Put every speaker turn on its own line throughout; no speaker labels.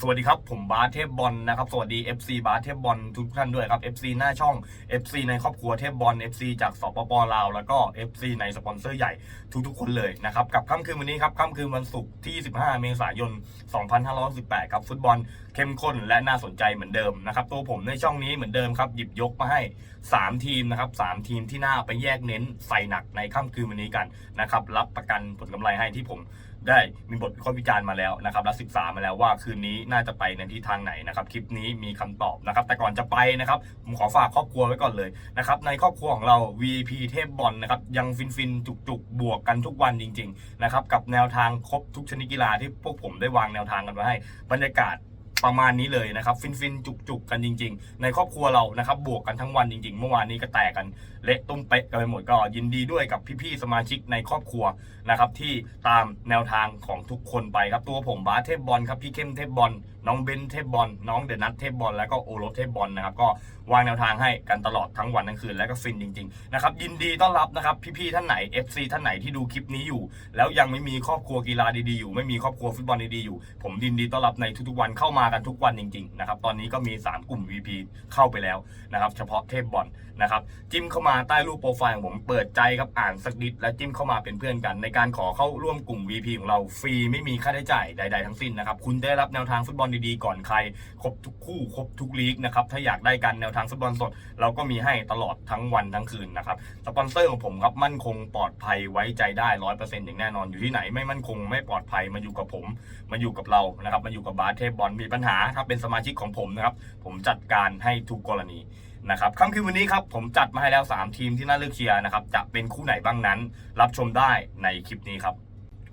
สวัสดีครับ ผมบาสเทพบอลนะครับ สวัสดี FC บาสเทพบอลทุกท่านด้วยครับ FC หน้าช่อง FC ในครอบครัวเทพบอล FC จากสปปลาว แล้วก็ FC ในสปอนเซอร์ใหญ่ทุกๆ คนเลยนะครับ กับค่ำคืนวันนี้ครับค่ำคืนวันศุกร์ที่ 15 เมษายน 2518ครับฟุตบอลเข้มข้นและน่าสนใจเหมือนเดิมนะครับ ตัวผมในช่องนี้เหมือนเดิมครับหยิบยกมาให้ 3 ทีมนะครับ3ทีมที่น่าไปแยกเน้นใส่หนักในค่ำคืนวันนี้กันนะครับรับประกันผลกำไรให้ที่ผม ได้มีบทวิเคราะห์วิจารณ์มาแล้วนะครับและศึกษามาแล้วว่าคืนนี้น่าจะไปในทิศทางไหนนะครับคลิปนี้มีคำตอบนะครับ แต่ก่อนจะไปนะครับผมขอฝากครอบครัวไว้ก่อนเลยนะครับในครอบครัวของเรา VP เทพบอลนะครับยังฟินฟินจุกจุกบวกกันทุกวันจริงๆนะครับกับแนวทางครบทุกชนิดกีฬาที่พวกผมได้วางแนวทางกันไว้ให้บรรยากาศ ประมาณนี้เลยนะครับ ฟินฟินจุกจุกๆ กันจริง ๆ ในครอบครัวเรานะครับบวกกันทั้งวันจริง ๆ เมื่อวานนี้ก็แตกกันเละตุ้มเป๊ะกันไปหมดก็ยินดีด้วยกับพี่ๆสมาชิกในครอบครัวนะครับที่ตามแนวทางของทุกคนไปครับตัวผมบาสเทพบอลครับพี่เข้มเทพบอล น้องเบนเทพบอลน้องเดนัทเทพบอลแล้วก็โอโรสเทพบอลนะครับก็วางแนวทางให้กันตลอดทั้งวันทั้งคืนแล้วก็ฟินจริงๆนะครับยินดีต้อนรับนะครับพี่ๆท่านไหน FC ท่านไหนที่ดูคลิปนี้อยู่ แล้วยังไม่มีครอบครัวกีฬาดีๆอยู่ ไม่มีครอบครัวฟุตบอลดีๆอยู่ ผมยินดีต้อนรับในทุกๆวันเข้ามากันทุกวันจริงๆนะครับตอนนี้ก็มี 3 กลุ่ม VP เข้าไปแล้วนะครับเฉพาะเทพบอลนะครับจิ้มเข้ามาใต้รูปโปรไฟล์ของผมเปิดใจครับอ่านสักนิดและจิ้มเข้ามาเป็นเพื่อนกัน ในการขอเข้าร่วมกลุ่ม VP ของเราฟรีไม่มีค่าใช้จ่ายใด ๆ ทั้งสิ้นนะครับคุณได้รับแนวทางฟุตบอลดีๆ ก่อนใคร ครบทุกคู่ ครบทุกลีกนะครับ ถ้าอยากได้กันแนวทางฟุตบอลสด เราก็มีให้ตลอดทั้งวันทั้งคืนนะครับ สปอนเซอร์ของผมครับ มั่นคงปลอดภัยไว้ใจได้ร้อยเปอร์เซ็นต์อย่างแน่นอน อยู่ที่ไหนไม่มั่นคงไม่ปลอดภัยมาอยู่กับผม มาอยู่กับเรานะครับ มาอยู่กับบาสเทพบอลมีปัญหา ถ้าเป็นสมาชิกของผมนะครับ ผมจัดการให้ทุกกรณีนะครับค่ำคืนวันนี้ครับ ผมจัดมาให้แล้ว 3 ทีมที่น่าเลือกเชียร์นะครับ จะเป็นคู่ไหนบ้างนั้น รับชมได้ในคลิปนี้ครับ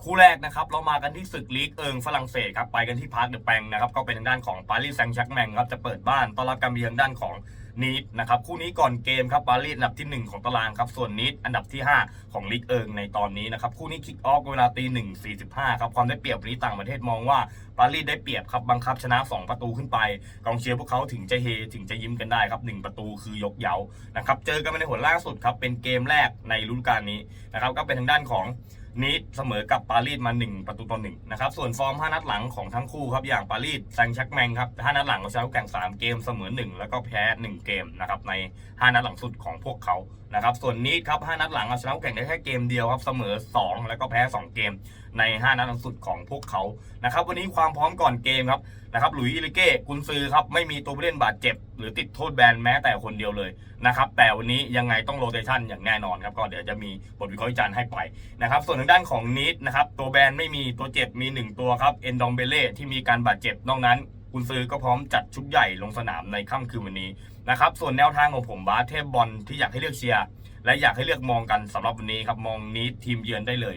คู่แรกนะครับเรามากันที่ศึกลีกเอิงฝรั่งเศสครับไปกันที่พาร์คเดอะแปงนะครับก็เป็นทางด้านของปารีสแซงต์แชร์กแมงครับจะเปิดบ้านต้อนรับการเยือนด้านของนีดนะครับคู่นี้ก่อนเกมครับปารีสอันดับทีหนึ่1 ของตารางครับส่วนนีดอันดับที่ 5 ของลีกเอิงในตอนนี้นะครับคู่นี้คิกออฟเวลาตีหนึ่งสี่สิบห้าครับความได้เปรียบนี้ต่างประเทศมองว่าปารีสได้เปรียบครับบังคับชนะ 2 ประตูขึ้นไป กองเชียร์พวกเขาถึงจะเฮถึงจะยิ้มกันได้ครับหนึ่งประตูคือยกเยานะครับเจอกันมาในหนล่าสุดครับเป็นเกมแรกในฤดูกาลนี้นะครับก็เป็นทางด้านของ นิดเสมอกับปารีสมา 1 ประตูต่อหนึ่งนะครับ ส่วนฟอร์ม 5 นัดหลังของทั้งคู่ครับ อย่างปารีสแซงชักแมงครับ 5 นัดหลังเขาชนะแข่ง3 เกมเสมอ 1 แล้วก็แพ้ 1 เกมนะครับใน 5 นัดหลังสุดของพวกเขานะครับส่วนนิดครับ 5 นัดหลังเอาชนะแข่งได้แค่เกมเดียวครับเสมอ 2 แล้วก็แพ้ 2 เกมใน 5 นัดหลังสุดของพวกเขานะครับวันนี้ความพร้อมก่อนเกมครับนะครับหลุยส์อิลิเก้กุนซือครับไม่มีตัวผู้เล่นบาดเจ็บ หรือติดโทษแบนแม้แต่คนเดียวเลยนะครับแต่วันนี้ยังไงต้องโรเตชันอย่างแน่นอนครับก็เดี๋ยวจะมีบทวิเคราะห์วิจารณ์ให้ไปนะครับส่วนทางด้านของนิดนะครับตัวแบนไม่มีตัวเจ็บมี 1 ตัวครับเอนดองเบเล่ที่มีการบาดเจ็บนอกนั้น คุณซื้อก็พร้อมจัดชุดใหญ่ลงสนามในค่ำคืนวันนี้นะครับส่วนแนวทางของผมบาสเทพบอลที่อยากให้เลือกเชียร์และอยากให้เลือกมองกันสำหรับวันนี้ครับมองนี้ทีมเยือนได้เลย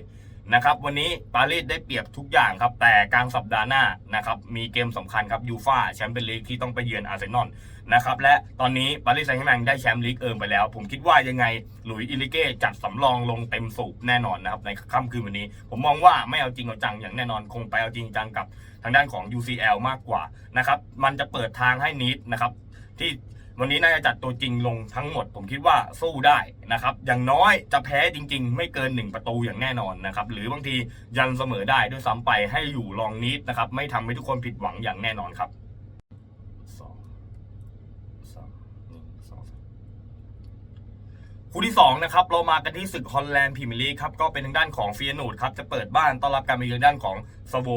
นะครับวันนี้ปารีสได้เปรียบทุกอย่างครับ แต่กลางสัปดาห์หน้านะครับมีเกมสำคัญครับยูฟาแชมเปี้ยนลีกที่ต้องไปเยือนอาร์เซนอลนะครับและตอนนี้ปารีสแซงต์แชร์แมงได้แชมป์ลีกเอิงไปแล้ว ผมคิดว่ายังไงหลุยส์อิลิเก้จัดสำรองลงเต็มสูบแน่นอนนะครับในค่ำคืนวันนี้ ผมมองว่าไม่เอาจริงเอาจังอย่างแน่นอนคงไปเอาจริงจังกับทางด้านของ UCL มากกว่านะครับมันจะเปิดทางให้นิดนะครับที่ วันนี้น่าจะจัดตัวจริงลงทั้งหมด ผมคิดว่าสู้ได้นะครับ อย่างน้อยจะแพ้จริง ๆ ไม่เกิน 1 ประตูอย่างแน่นอนนะครับ หรือบางทียันเสมอได้ด้วยซ้ำไปให้อยู่รองนิดนะครับ ไม่ทำให้ทุกคนผิดหวังอย่างแน่นอนครับสอง สองหนึ่งสองสาม คู่ที่2นะครับเรามากันที่ศึกฮอลแลนด์พรีเมียร์ลีกครับก็เป็นทางด้านของเฟียนูดครับจะเปิดบ้านต้อนรับการมาเยือนด้านของสโว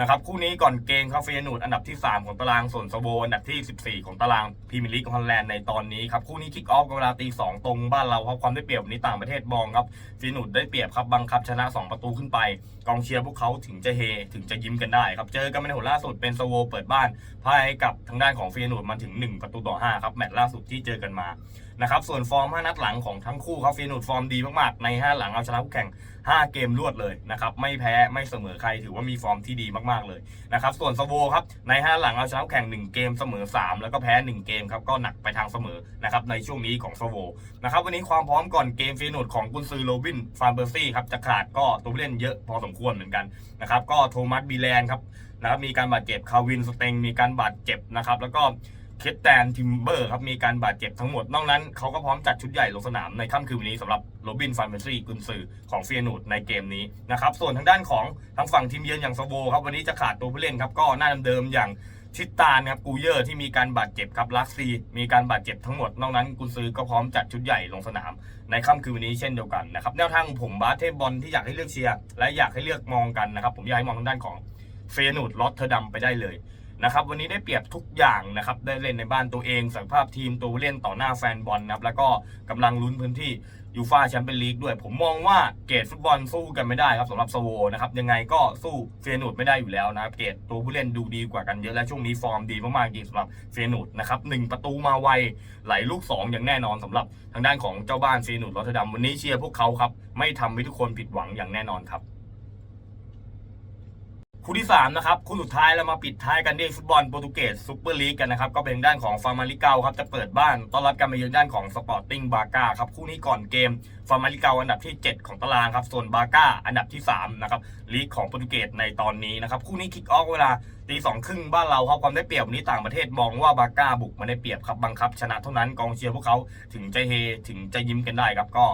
นะครับคู่นี้ก่อนเกมครับเฟียนูดอันดับที่ 3 ของตารางส่วนสโวอันดับที่ 14 ของตารางพรีเมียร์ลีกฮอลแลนด์ในตอนนี้ครับคู่นี้คิกออฟเวลาตี2ตรงบ้านเราครับความได้เปรียบนนี้ต่างประเทศมองครับเฟียนูดได้เปรียบครับบังคับชนะ 2 ประตูขึ้นไป กองเชียร์พวกเขาถึงจะเฮถึงจะยิ้มกันได้ครับเจอกันในหนล่าสุดเป็นสโวเปิดบ้านพ่ายให้กับทางด้านของเฟียนูดมาถึง 1 ประตูต่อ5ครับแมตช์ล่าสุดที่เจอกันมา นะครับส่วนฟอร์ม 5 นัดหลังของทั้งคู่ครับฟีนูดฟอร์มดีมากๆ ใน 5 หลังเอาชนะคู่แข่ง 5 เกมรวดเลยนะครับไม่แพ้ไม่เสมอใครถือว่ามีฟอร์มที่ดีมากๆเลยนะครับส่วนสโวครับใน 5 หลังเอาชนะคู่แข่ง 1 เกมเสมอ 3 แล้วก็แพ้ 1 เกมครับก็หนักไปทางเสมอนะครับในช่วงนี้ของสโวนะครับวันนี้ความพร้อมก่อนเกมฟีนูดของกุนซือโรบินฟานเบอร์ซี่ครับจะขาดก็ตัวผู้เล่นเยอะพอสมควรเหมือนกันนะครับก็โทมัสบีแลนครับนะครับมีการบาดเจ็บคาวินสเตงมีการบาดเจ็บนะครับแล้วก็ เคสแตนทิมเบอร์ครับมีการบาดเจ็บทั้งหมด นอกนั้นเขาก็พร้อมจัดชุดใหญ่ลงสนามในค่ำคืนวันนี้สำหรับโรบินฟานเบนซี่กุนซือของเฟียนูดในเกมนี้นะครับส่วนทางด้านของทางฝั่งทีมเยือนอย่างสโบครับวันนี้จะขาดตัวผู้เล่นครับก็หน้าเดิมๆอย่างชิตานครับกูเยอร์ที่มีการบาดเจ็บครับลักซีมีการบาดเจ็บทั้งหมด นอกนั้นกุนซือก็พร้อมจัดชุดใหญ่ลงสนาม ในค่ำคืนวันนี้เช่นเดียวกันนะครับแนวทางผมบาสเทบอลที่อยากให้เลือกเชียร์และอยากให้เลือกมองกันนะครับผมอยากให้มองทางด้านของเฟยนูดลอตเทอร์ดัมไปได้เลย นะครับวันนี้ได้เปรียบทุกอย่างนะครับได้เล่นในบ้านตัวเองศักยภาพทีมตัวผู้เล่นต่อหน้าแฟนบอลนะครับแล้วก็กำลังลุ้นพื้นที่ยูฟาแชมเปี้ยนลีกด้วย ผมมองว่าเกรดฟุตบอลสู้กันไม่ได้ครับสำหรับสโวนะครับยังไงก็สู้เฟยนูดไม่ได้อยู่แล้วนะครับเกรดตัวผู้เล่นดูดีกว่ากันเยอะและช่วงนี้ฟอร์มดีมากๆจริงสำหรับเฟยนูดนะครับหนึ่งประตูมาไวไหลลูก 2 อย่างแน่นอนสำหรับทางด้านของเจ้าบ้านเซีนูดรอตเทอร์ดัมวันนี้เชียร์พวกเขาครับไม่ทำให้ทุกคนผิดหวังอย่างแน่นอนครับ คู่ที่3นะครับคู่สุดท้ายเรามาปิดท้ายกันด้วยฟุตบอลโปรตุเกสซูเปอร์ลีกกันนะครับก็เป็นด้านของฟาร์มาลิเกาครับจะเปิดบ้านต้อนรับการมาเยือนด้านของสปอร์ติ้งบาก้าครับคู่นี้ก่อนเกมฟาร์มาลิเกาอันดับที่ 7 ของตารางครับส่วนบาก้าอันดับที่3นะครับลีกของโปรตุเกสในตอนนี้นะครับคู่นี้คิกออฟเวลาตีสองครึ่งบ้านเราครับความได้เปรียบวันนี้ต่างประเทศมองว่าบาก้าบุกมาได้เปรียบครับบังคับ ชนะเท่านั้นกองเชียร์พวกเขาถึงจะเฮถึงจะยิ้มกันได้ครับก็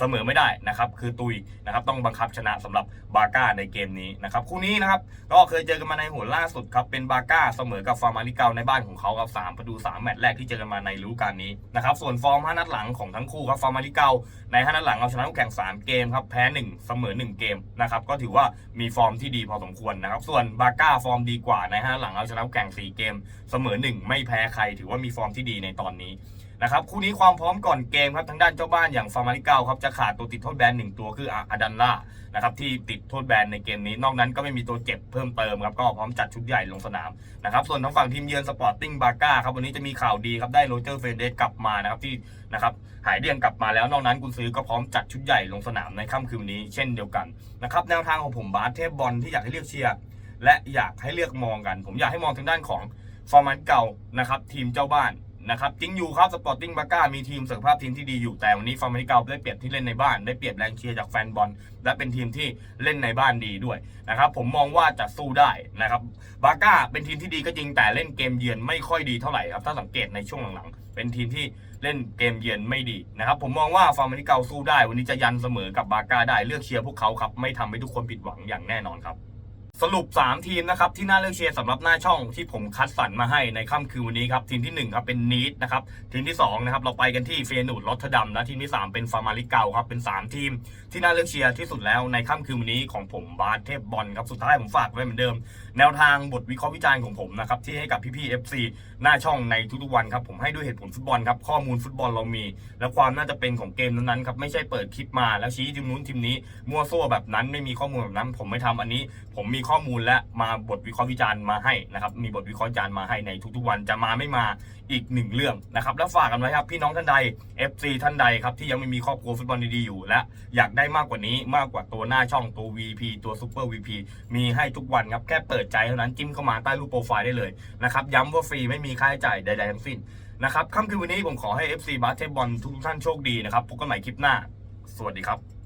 เสมอไม่ได้นะครับคือตุยนะครับต้องบังคับชนะสำหรับบาก้าในเกมนี้นะครับคู่นี้นะครับก็เคยเจอกันมาในหัวล่าสุดครับเป็นบาก้าเสมอกับฟาร์มาริเกาในบ้านของเขาครับสามประตูสามแมตช์แรกที่เจอกันมาในฤดูกาลนี้นะครับส่วนฟอร์มห้านัดหลังของทั้งคู่ครับฟาร์มาริเกาในห้านัดหลังเอาชนะคู่แข่งสามเกมครับแพ้หนึ่งเสมอหนึ่งเกมนะครับก็ถือว่ามีฟอร์มที่ดีพอสมควรนะครับส่วนบาก้าฟอร์มดีกว่าในห้านัดหลังเอาชนะคู่แข่งสี่เกม เสมอหนึ่งไม่แพ้ใคร ถือว่ามีฟอร์มที่ดีในตอนนี้ นะครับคู่นี้ความพร้อมก่อนเกมครับทางด้านเจ้าบ้านอย่างฟาร์มาริเกาครับจะขาดตัวติดโทษแบนหนึ่งตัวคืออาดันล่านะครับที่ติดโทษแบนในเกมนี้ นอกนั้นก็ไม่มีตัวเจ็บเพิ่มเติมครับก็พร้อมจัดชุดใหญ่ลงสนามนะครับส่วนทางฝั่งทีมเยือนสปอร์ติ้งบาก้าครับวันนี้จะมีข่าวดีครับได้โรเจอร์เฟรเดสกลับมานะครับที่นะครับหายเดียงกลับมาแล้วนอกนั้นกุนซือก็พร้อมจัดชุดใหญ่ลงสนามในค่ำคืนนี้เช่นเดียวกันนะครับแนวทางของผมบาสเทพบอลที่อยากให้เลือกเชียร์และอยากให้เลือกมองกัน ผมอยากให้มองทางด้านของฟอร์มันเก่านะครับทีมเจ้าบ้าน นะครับจริงอยู่ครับสปอร์ติ้งบาก้ามีทีมศักยภาพทีมที่ดีอยู่แต่วันนี้ฟาร์มาริเกาได้เปรียบที่เล่นในบ้าน ได้เปรียบแรงเชียร์จากแฟนบอล และเป็นทีมที่เล่นในบ้านดีด้วยนะครับผมมองว่าจะสู้ได้นะครับบาก้าเป็นทีมที่ดีก็จริงแต่เล่นเกมเยือนไม่ค่อยดีเท่าไหร่ครับถ้าสังเกตในช่วงหลังๆเป็นทีมที่เล่นเกมเยือนไม่ดีนะครับผมมองว่าฟาร์มาริเกาสู้ได้ วันนี้จะยันเสมอกับบาก้าได้เลือกเชียร์พวกเขาครับไม่ทำให้ทุกคนผิดหวังอย่างแน่นอนครับ สรุป 3 ทีมนะครับที่น่าเลือกเชียร์สำหรับหน้าช่องที่ผมคัดสรรมาให้ในค่ำคืนวันนี้ครับทีมที่ 1 ครับเป็นนีดนะครับทีมที่2นะครับเราไปกันที่เฟยนูดลอตเทดัมและทีมที่ 3 เป็นฟาร์มาริเกาครับเป็น 3 ทีมที่น่าเลือกเชียร์ที่สุดแล้วในค่ำคืนวันนี้ของผมบาสเทพบอลครับสุดท้ายผมฝากไว้เหมือนเดิม แนวทางบทวิเคราะห์วิจารณ์ของผมนะครับที่ให้กับพี่ๆ FC หน้าช่องในทุกๆวันครับผมให้ด้วยเหตุผลฟุตบอลครับข้อมูลฟุตบอลเรามี และความน่าจะเป็นของเกมนั้นๆครับไม่ใช่เปิดคลิปมาแล้วชี้ทีมนู้นทีมนี้มั่วซั่วแบบนั้นไม่มีข้อมูลแบบนั้น ผมไม่ทำอันนี้ ผมมีข้อมูลและมาบทวิเคราะห์วิจารณ์มาให้นะครับมีบทวิเคราะห์วิจารณ์มาให้ในทุกๆวันจะมาไม่มาอีกหนึ่งเรื่องนะครับแล้วฝากกันไว้ครับพี่น้องท่านใด FC ท่านใดครับที่ยังไม่มีครอบครัวฟุตบอลดีๆอยู่ และอยากได้มากกว่านี้มากกว่าตัวหน้าช่องตัว VP ตัว Super VP มีให้ทุกวันครับแค่เปิดใจเท่านั้นจิ้มเข้ามาใต้รูปโปรไฟล์ได้เลยนะครับย้ำว่าฟรีไม่มีค่าใช้จ่ายใดๆทั้งสิ้นนะครับค่ำคืนวันนี้ผมขอให้ FC บาสเทบอลทุกท่านโชคดีนะครับพบกันใหม่คลิปหน้า สวัสดีครับ